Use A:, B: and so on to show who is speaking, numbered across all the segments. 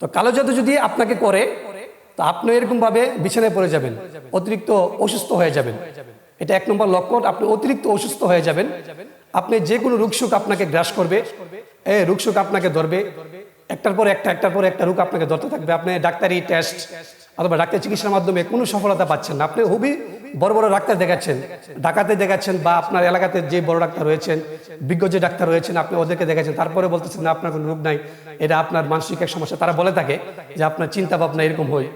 A: তো কালো জাদু যদি আপনাকে করে, তো আপনি এরকমভাবে বিছানায় পড়ে যাবেন, অতিরিক্ত অসুস্থ হয়ে যাবেন। এটা এক নম্বর লক্ষণ, আপনি অতিরিক্ত অসুস্থ হয়ে যাবেন। আপনি যে কোনো রোগসুখ আপনাকে গ্রাস করবে, এ রোগসুখ আপনাকে ধরবে। একটার পর একটা, একটার পর একটা রোগ আপনাকে ধরতে থাকবে। আপনি ডাক্তারি টেস্ট অথবা ডাক্তার চিকিৎসার মাধ্যমে কোনো সফলতা পাচ্ছেন না। আপনি খুবই বড় বড় ডাক্তার দেখাচ্ছেন। ঢাকাতে দেখাচ্ছেন বা আপনার এলাকাতে যে বড় ডাক্তার রয়েছেন, বিজ্ঞ যে ডাক্তার রয়েছেন, আপনি ওদেরকে দেখাচ্ছেন। তারপরে বলতেছেন, না, আপনার কোনো রোগ নাই। এটা আপনার মানসিক এক সমস্যা। তারা বলে থাকে যে, আপনার চিন্তা ভাবনা এরকম হয়।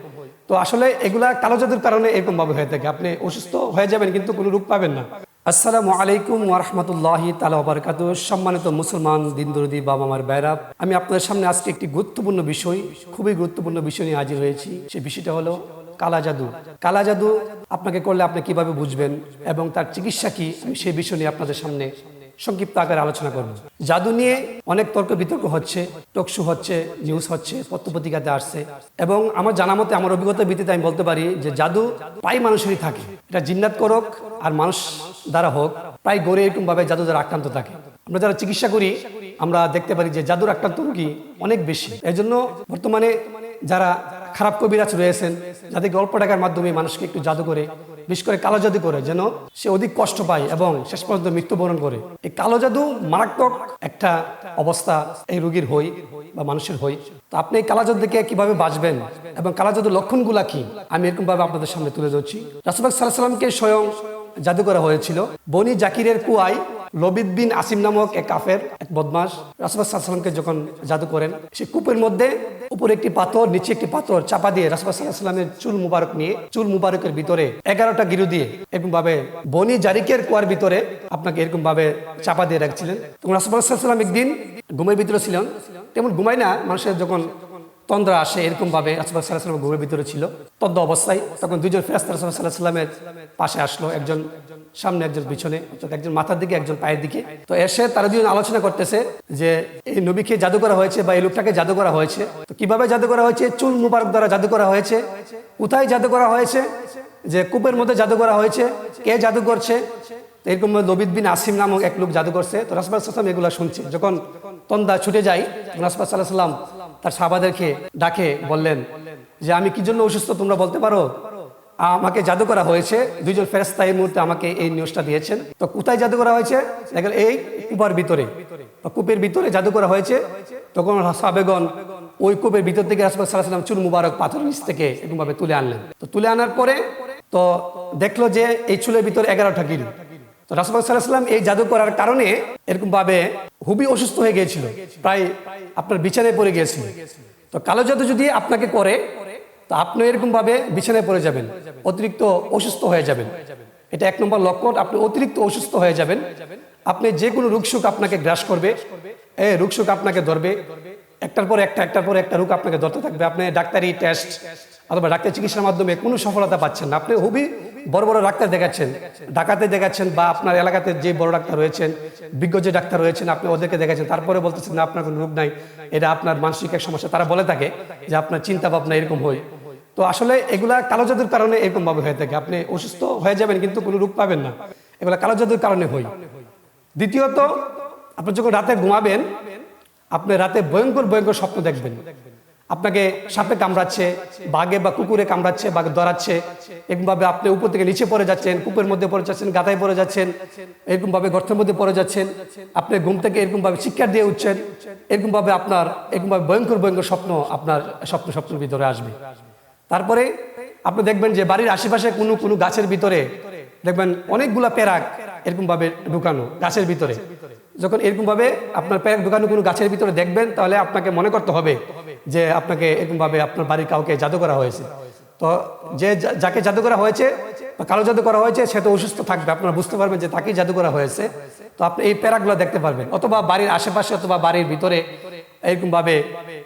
A: তো আসলে এগুলা কালো জাদুর কারণে এরকম ভাবে হয়ে থাকে। আপনি অসুস্থ হয়ে যাবেন কিন্তু কোনো রোগ পাবেন না। আসসালামু আলাইকুম ওরহমতুল্লাহি তালা বারকাত সম্মানিত মুসলমান, দিনদরদি বাবা আমার বাইরা আমি আপনাদের সামনে আজকে একটি গুরুত্বপূর্ণ বিষয়, খুবই গুরুত্বপূর্ণ বিষয় নিয়ে হাজির হয়েছি। সেই বিষয়টা হলো কালা জাদু। কালা জাদু আপনাকে করলে আপনি কীভাবে বুঝবেন এবং তার চিকিৎসা কি, আমি সেই বিষয় নিয়ে আপনাদের সামনে সংক্ষিপ্ত আকারে আলোচনা করব। জাদু নিয়ে অনেক তর্ক বিতর্ক হচ্ছে টকশু হচ্ছে নিউজ হচ্ছে, পত্রপত্রিকাতে আসছে এবং আমার জানা মতে, আমার অভিজ্ঞতার ভিত্তিতে আমি বলতে পারি যে জাদু প্রায় মানুষেরই থাকে। এটা জিন্নাত করক আর মানুষ দ্বারা হোক, প্রায় গড়ে এরকমভাবে জাদু দ্বারা আক্রান্ত থাকে। আমরা যারা চিকিৎসা করি, আমরা দেখতে পারি যে জাদুর আক্রান্ত রোগী অনেক বেশি। এই জন্য বর্তমানে যারা খারাপ কবিরাজ রয়েছেন, যাদেরকে অল্প টাকার মাধ্যমে মানুষকে একটু জাদু করে, বিশেষ করে কালো জাদু করে, যেন সে অধিক কষ্ট পায় এবং শেষ পর্যন্ত মৃত্যুবরণ করে। এই কালো জাদু মারাত্মক একটা অবস্থা এই রোগীর হই বা মানুষের হই। তো আপনি এই কালো জাদু কীভাবে বাঁচবেন এবং কালো জাদুর লক্ষণগুলা কি? আমি এরকম ভাবে আপনাদের সামনে তুলে ধরছি। রাসুবাক সাল্লাহ সাল্লামকে স্বয়ং জাদু করা হয়েছিল। বনি জাকিরের কুয়ায় লবিদ বিন আসিম নামক এক কাফের, এক বদমাস রাসুবাক সাল্লামকে যখন জাদু করেন, সে কূপের মধ্যে উপরে একটি পাথর, নিচে একটি পাথর চাপা দিয়ে রাসুবাক সাল্লামের চুল মুবারক নিয়ে, চুল মুবারকের ভিতরে এগারোটা গিরু দিয়ে এরকম ভাবে বনি জারিকের কুয়ার ভিতরে আপনাকে এরকম ভাবে চাপা দিয়ে রাখছিলেন। তখন রাসুবাক সাল্লাম একদিন ঘুমের ভিতরে ছিলেন। তেমন ঘুমাই না, মানুষের যখন তন্দ্রা আসে এরকম ভাবে রাসুল্লাহ সাল্লাহ সাল্লাম ঘুমের ভিতরে ছিল। তদ্দ অবস্থায় তখন দুজন ফেরাস্তা রাসুল্লাহ সাল্লাহ সাল্লামের পাশে আসলো, একজন সামনে, একজন পিছনে, অর্থাৎ একজন মাথার দিকে, একজন পায়ের দিকে। তো এসে তারা দুজন আলোচনা করতেছে যে, এই নবীকে জাদু করা হয়েছে বা এই লোকটাকে জাদু করা হয়েছে। তো কীভাবে জাদু করা হয়েছে? চুল মুবারক দ্বারা জাদু করা হয়েছে। কোথায় জাদু করা হয়েছে? যে কূপের মধ্যে জাদু করা হয়েছে। কে জাদু করছে? এরকম লবিদ বিন আসিম নামক এক লোক জাদু করছে। তো রাসবাল সাল্লাম এগুলো শুনছে। যখন তন্দা ছুটে যায় রাসবাল সাল্লাহ সাল্লাম তার সাহাবাদেরকে ডাকে, বললেন, যে আমি কি জন্য অসুস্থ তোমরা বলতে পারো? আমাকে জাদু করা হয়েছে। দুইজন ফেরেস্তা এই মুহূর্তে আমাকে এই নিউজটা দিয়েছেন। তো কোথায় জাদু করা হয়েছে? দেখেন, এই কূপার ভিতরে। কূপের ভিতরে জাদু করা হয়েছে। তখন সাবেগন ওই কূপের ভিতর থেকে রাসবাল সাল্লাহ সাল্লাম চুল মুবারক পাথর নিচ থেকে এরকমভাবে তুলে আনলেন। তো তুলে আনার পরে তো দেখল যে এই চুলের ভিতরে এগারোটা গিরি। তো রাসুল সাল্লাহাম এই জাদু করার কারণে এরকম ভাবে খুবই অসুস্থ হয়ে গিয়েছিল। প্রায় আপনার বিছানায় পড়ে গিয়েছিল। তো কালো জাদু যদি আপনাকে করে, তো আপনি এরকম ভাবে বিছানায় পড়ে যাবেন। অতিরিক্ত অসুস্থ হয়ে যাবেন। এটা এক নম্বর লক্ষণ। আপনি অতিরিক্ত অসুস্থ হয়ে যাবেন। আপনি যে কোনো রোগসুখ আপনাকে গ্রাস করবে। এ রোগসুখ আপনাকে ধরবে। একটার পর একটা, একটার পর একটা রোগ আপনাকে ধরতে থাকবে। আপনি ডাক্তারি টেস্ট অথবা ডাক্তার চিকিৎসার মাধ্যমে কোনো সফলতা পাচ্ছেন না। আপনি খুবই বড় বড় ডাক্তার দেখাচ্ছেন, ঢাকাতে দেখাচ্ছেন বা আপনার এলাকাতে যে বড় ডাক্তার রয়েছেন, বিজ্ঞ যে ডাক্তার রয়েছেন, আপনি ওদেরকে দেখাচ্ছেন, তারপরে বলতেছেন, না, আপনার কোনো রোগ নাই। এটা আপনার মানসিক এক সমস্যা। তারা বলে থাকে যে আপনার চিন্তা ভাবনা এরকম হয়। তো আসলে এগুলা কালো জাদুর কারণে এরকম ভাবে হয়ে থাকে। আপনি অসুস্থ হয়ে যাবেন কিন্তু কোনো রোগ পাবেন না। এগুলা কালো জাদুর কারণে হয়। দ্বিতীয়ত, আপনি যখন রাতে ঘুমাবেন, আপনি রাতে ভয়ঙ্কর ভয়ঙ্কর স্বপ্ন দেখবেন। আপনাকে সাপে কামড়াচ্ছে, বাঘে বা কুকুরে কামড়াচ্ছে বা ধরাচ্ছে এরকমভাবে আপনি উপর থেকে নিচে পড়ে যাচ্ছেন কূপের মধ্যে পড়ে যাচ্ছেন গাদায় পড়ে যাচ্ছেন, এরকমভাবে গর্তের মধ্যে পড়ে যাচ্ছেন। আপনি ঘুম থেকে এরকমভাবে শিক্ষা দিয়ে উঠছেন, এরকমভাবে আপনার, এরকমভাবে ভয়ঙ্কর ভয়ঙ্কর স্বপ্ন আপনার স্বপ্ন, স্বপ্নের ভিতরে আসবে। তারপরে আপনি দেখবেন যে বাড়ির আশেপাশে কোনো কোনো গাছের ভিতরে দেখবেন অনেকগুলা প্যারাক এরকমভাবে ঢুকানো গাছের ভিতরে। যখন এরকমভাবে আপনার প্যারাক ঢুকানো কোনো গাছের ভিতরে দেখবেন, তাহলে আপনাকে মনে করতে হবে যে আপনাকে এরকমভাবে আপনার বাড়ির কাউকে জাদু করা হয়েছে। তো যে যাকে জাদু করা হয়েছে কালো জাদু করা হয়েছে, সে তো অসুস্থ থাকবে। আপনারা বুঝতে পারবেন যে তাকেই জাদু করা হয়েছে। তো আপনি এই প্যারাগুলো দেখতে পারবেন। অথবা বাড়ির আশেপাশে অথবা বাড়ির ভিতরে এরকমভাবে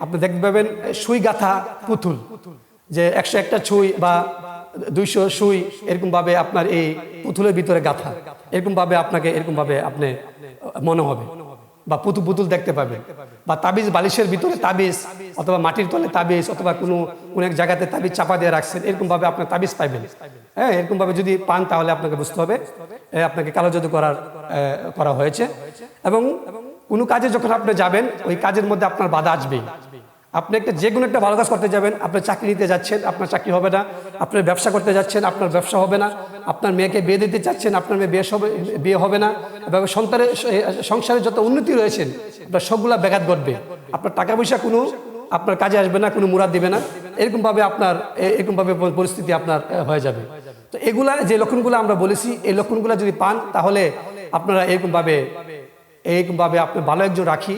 A: আপনি দেখতে পাবেন সুই গাথা পুতুল। যে একশো একটা ছুঁই বা দুইশো সুই এরকম ভাবে আপনার এই পুতুলের ভিতরে গাথা। এরকম ভাবে আপনাকে এরকম ভাবে আপনি মনে হবে। বা পুতু পুতুল দেখতে পাবেন বা তাবিজ বালিশের ভিতরে তাবিজ, অথবা মাটির তলে তাবিজ, অথবা কোনো কোনো এক জায়গাতে তাবিজ চাপা দিয়ে রাখছেন এরকমভাবে আপনার তাবিজ পাইবেন। হ্যাঁ এরকমভাবে যদি পান তাহলে আপনাকে বুঝতে হবে আপনাকে কালো জাদু করার করা হয়েছে। এবং কোনো কাজে যখন আপনি যাবেন, ওই কাজের মধ্যে আপনার বাধা আসবেই। আপনি একটা যে কোনো একটা ভালো কাজ করতে যাবেন, আপনি চাকরি নিতে যাচ্ছেন, আপনার চাকরি হবে না, আপনার ব্যবসা করতে যাচ্ছেন, আপনার ব্যবসা হবে না, আপনার মেয়েকে বিয়ে দিতে চাচ্ছেন, আপনার মেয়ে বিয়ে হবে বিয়ে হবে না এভাবে সন্তানের সংসারে যত উন্নতি রয়েছেন আপনার সবগুলা ব্যাঘাত ঘটবে। আপনার টাকা পয়সা কোনো, আপনার কাজে আসবে না, কোনো মুরাদ দিবে না। এরকমভাবে আপনার এরকমভাবে পরিস্থিতি আপনার হয়ে যাবে। তো এগুলা, যে লক্ষণগুলো আমরা বলেছি, এই লক্ষণগুলো যদি পান, তাহলে আপনারা এরকমভাবে এইরকমভাবে আপনি ভালো একজন রাখি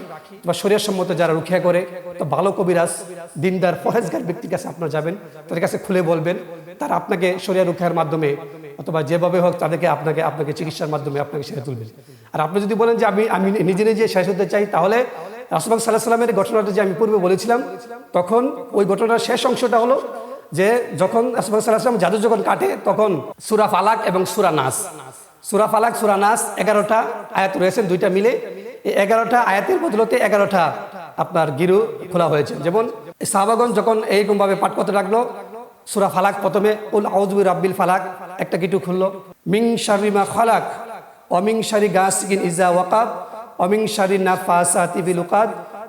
A: বা শরীর সম্মত যারা রুখিয়া করে, তো ভালো কবিরাজ, দিনদার ফরেজগার ব্যক্তির কাছে আপনারা যাবেন, তাদের কাছে খুলে বলবেন, তারা আপনাকে শরীর রুখিয়ার মাধ্যমে অথবা যেভাবে হোক তাদেরকে আপনাকে আপনাকে চিকিৎসার মাধ্যমে আপনাকে সেরে তুলবেন আর আপনি যদি বলেন যে আমি আমি নিজে নিজে শেষ হতে চাই, তাহলে রাসুবাক সাল্লাহ সাল্লামের ঘটনাটা যে আমি পূর্বে বলেছিলাম, তখন ওই ঘটনার শেষ অংশটা হলো যে যখন রাসুবাক সাল্লাহ সাল্লাম জাদু যখন কাটে, তখন সুরা ফালাক এবং সুরা নাস। সুরা ফালাক, সুরা নাস এগারোটা আয়াত রয়েছেন দুইটা মিলে। এই এগারোটা আয়াতের বদলতে এগারোটা আপনার গিরু খোলা হয়েছে। যেমন সাহাবাগঞ্জ যখন এইরকমভাবে পাঠ করতে লাগল সুরা ফালাক প্রথমে, উল আউজবি রাব্বিল ফালাক একটা গিটু খুললো। মিং শারিমা খালাক অমিং শারি গাছিন ইজা ওয়াকাব অমিং শারি নাফাসাতি বিল উকাদ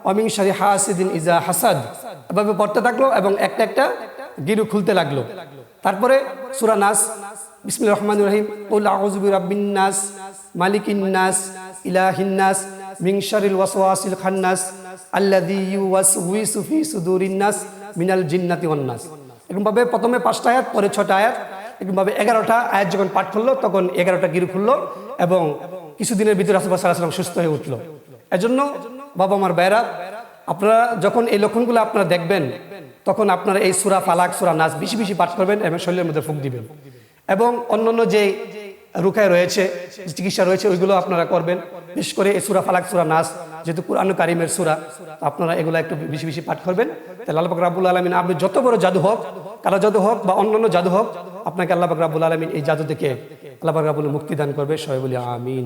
A: অমিং শারি হাসিদিন ইজা হাসাদ এভাবে পড়তে থাকল এবং একটা একটা গিরু খুলতে লাগল। তারপরে সুরা নাস বিসমুল্লাহ রহমান রহিম উল আউজবি রাব্বিন নাস মালিকিন নাস ইলাহিন নাস মিং শারিল ওয়াসওয়াসিল খান্নাস আল্লাযী ইউওয়াসউইসু ফি সুদুরিন নাস মিনাল জিন্নাতি ওয়ান এরকমভাবে প্রথমে পাঁচটা আয়াত, পরে ছটা আয়াত, এরকমভাবে এগারোটা আয়াত যখন পাঠ করল, তখন এগারোটা গিরু খুললো এবং কিছুদিনের ভিতরে রাসুল্লাহ সাল্লাহ সুস্থ হয়ে উঠল। এজন্য বাবা আমার বেড়া আপনারা যখন এই লক্ষণগুলো আপনারা দেখবেন, তখন আপনারা এই সুরা ফালাক, সুরা নাচ বেশি বেশি পাঠ করবেন এবং শরীরের মধ্যে ফুক দিবেন। এবং অন্যান্য যে রুখায় রয়েছে চিকিৎসা রয়েছে, ওইগুলো আপনারা করবেন। বিশেষ করে এই সুরা ফালাক, সুরা নাস, যেহেতু কোরআন কারিমের সুরা আপনারা এগুলো একটু বেশি বেশি পাঠ করবেন। তাহলে আল্লাহ রাবুল আলমিন, আপনি যত বড় জাদু হোক, কালা জাদু হোক বা অন্যান্য জাদু হোক, আপনাকে আল্লাহ রাবুল আলমিন এই জাদু থেকে আল্লাহ রাবুল মুক্তি দান করবে। সবাই বলি আমিন।